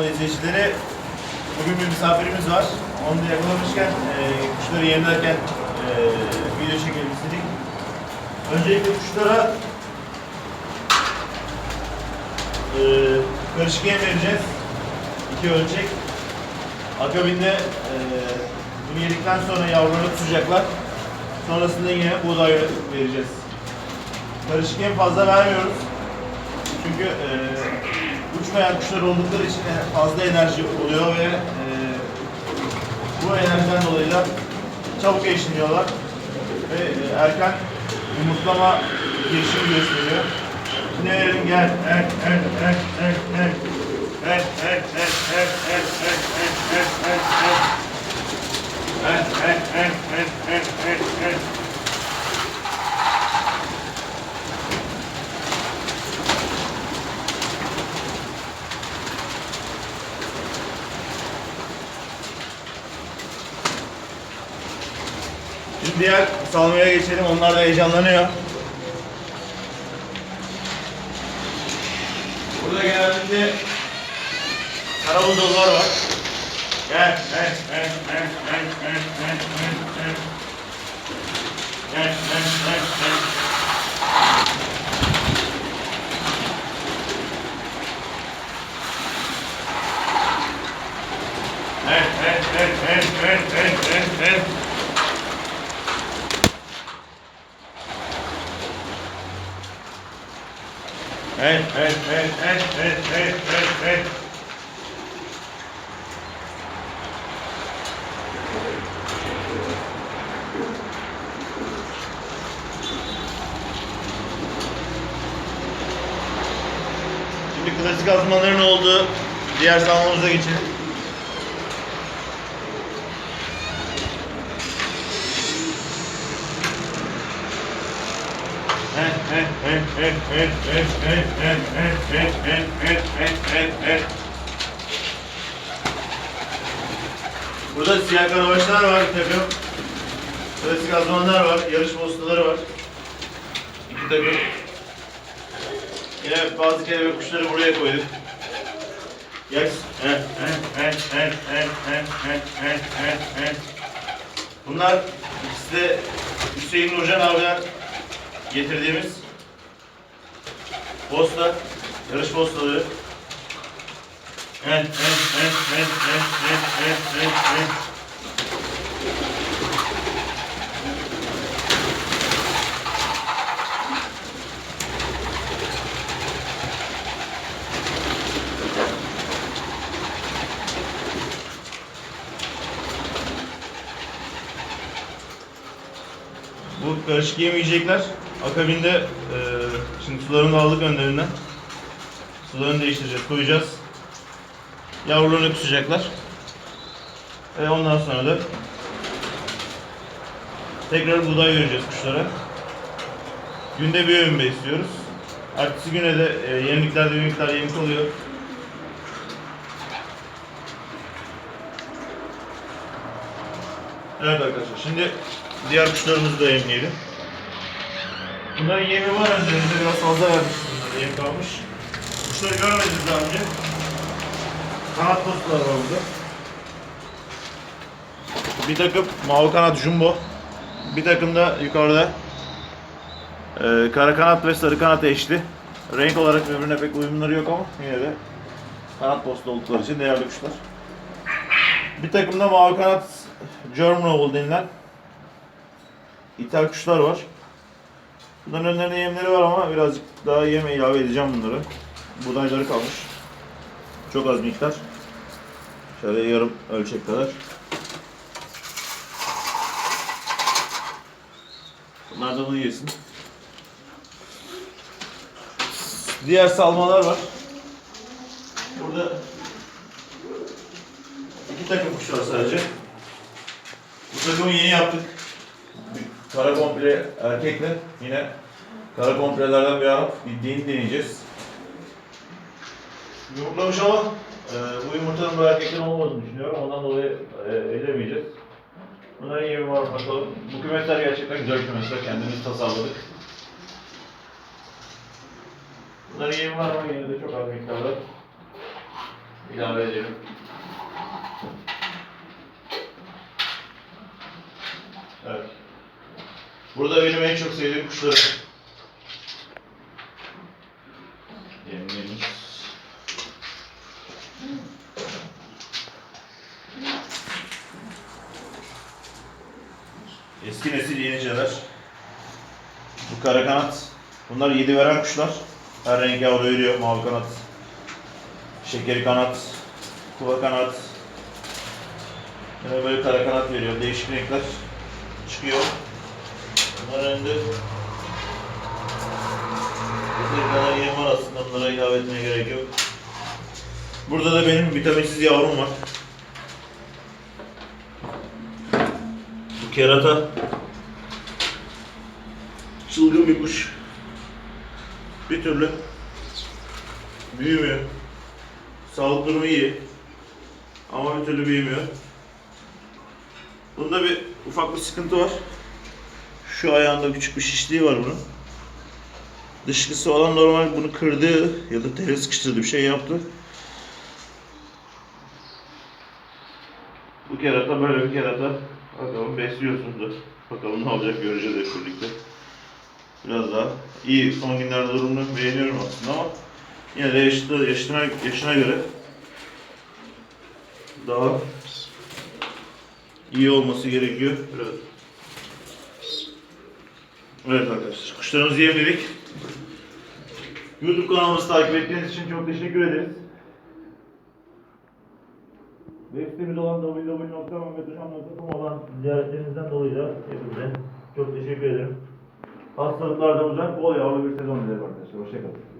kanalı izleyicileri. Bugün bir misafirimiz var. Onu da yakalamışken, e, kuşları yemlerken e, video çekelim istedik. Öncelikle kuşlara e, karışık yem vereceğiz. İki ölçek. Akabinde e, bunu yedikten sonra yavruları tutacaklar. Sonrasında yine buğday vereceğiz. Karışık yem fazla vermiyoruz. Çünkü e, uçmayan kuşlar oldukları için fazla enerji oluyor ve e, bu enerjiden dolayı da çabuk eşleniyorlar ve e, erken yumurtlama girişimi gösteriyor. Verelim gel. Gel. Gel, gel, gel, gel, gel, gel, gel, gel, gel, gel. Gel, gel, gel, gel, gel, gel, gel. Şimdi diğer salmaya geçelim. Onlar da heyecanlanıyor. Burada genellikle karabuzollar var. Gel, gel, gel, gel, gel, gel, gel, gel, gel. Gel, gel, gel, gel. el, el, el, el, el, el, el, el. Şimdi klasik azmanların olduğu diğer salonumuza geçelim. Burada siyah karabaşlar var takım. Klasik azmanlar var, yarış postaları var. İki takım. Yine bazı kelebek kuşları buraya koyduk. Yes. Bunlar ikisi de Hüseyin Nurcan abiden getirdiğimiz posta, yarış postaları. Evet, evet, evet, evet, evet, evet, evet, evet, evet. Bu karışık yemeyecekler. Akabinde e, şimdi sularını aldık önlerinden. Sularını değiştireceğiz, koyacağız. Yavrularını kusacaklar. Ve ondan sonra da tekrar buğday vereceğiz kuşlara. Günde bir öğün besliyoruz. Ertesi güne de e, yemliklerde bir miktar yemlik oluyor. Evet arkadaşlar şimdi diğer kuşlarımızı da yemleyelim. Bunların yemi var önlerinde biraz fazla vermiş bunlara yem kalmış. Kuşları görmediniz daha önce. Kanat postaları var burada. Bir takım mavi kanat jumbo. Bir takım da yukarıda e, kara kanat ve sarı kanat eşli. Renk olarak birbirine pek uyumları yok ama yine de kanat posta oldukları için değerli kuşlar. Bir takım da mavi kanat German Oval denilen ithal kuşlar var. Bunların önlerinde yemleri var ama birazcık daha yeme ilave edeceğim bunları. Buğdayları kalmış. Çok az miktar. Şöyle yarım ölçek kadar. Bunlar da bunu yesin. Diğer salmalar var. Burada iki takım kuş var sadece. Bu takımı yeni yaptık. Kara komple erkekle yine kara komplelerden bir Arap bir din deneyeceğiz. Yumurtlamış ama e, bu yumurtanın bu erkekten olmadığını düşünüyorum. Ondan dolayı e, edemeyeceğiz. Bunların yemi var bakalım. Bu kümesler gerçekten güzel kümesler. Kendimiz tasarladık. Bunların yemi var ama yine de çok az miktarda. ilave edelim. Evet. Burada benim en çok sevdiğim kuşlarım. Yemlerimiz. Eski nesil yeniceler. Bu kara kanat. Bunlar yedi veren kuşlar. Her renk yavru veriyor. Mavi kanat, şekeri kanat, kuva kanat. Yine böyle kara kanat veriyor. Değişik renkler çıkıyor. Önünde Yeteri kadar yem var aslında bunlara ilave etmeye gerek yok. Burada da benim vitaminsiz yavrum var. Bu kerata çılgın bir kuş. Bir türlü büyümüyor. Sağlık durumu iyi. Ama bir türlü büyümüyor. Bunda bir ufak bir sıkıntı var. Şu ayağında küçük bir şişliği var bunun. Dışkısı olan normal bunu kırdı ya da tele sıkıştırdı bir şey yaptı. Bu kerata böyle bir kerata. Bakalım besliyorsunuz. Bakalım ne olacak göreceğiz hep birlikte. Biraz daha iyi. Son günlerde durumunu beğeniyorum aslında ama yine de yaşına, yaşına, yaşına göre daha iyi olması gerekiyor. Biraz. Evet arkadaşlar, kuşlarımızı yemledik. YouTube kanalımızı takip ettiğiniz için çok teşekkür ederiz. Web sitemiz olan www.mehmetuşan.com olan ziyaretlerinizden dolayı da hepinize çok teşekkür ederim. Hastalıklardan uzak, bol yavru bir sezon dilerim arkadaşlar. Hoşçakalın.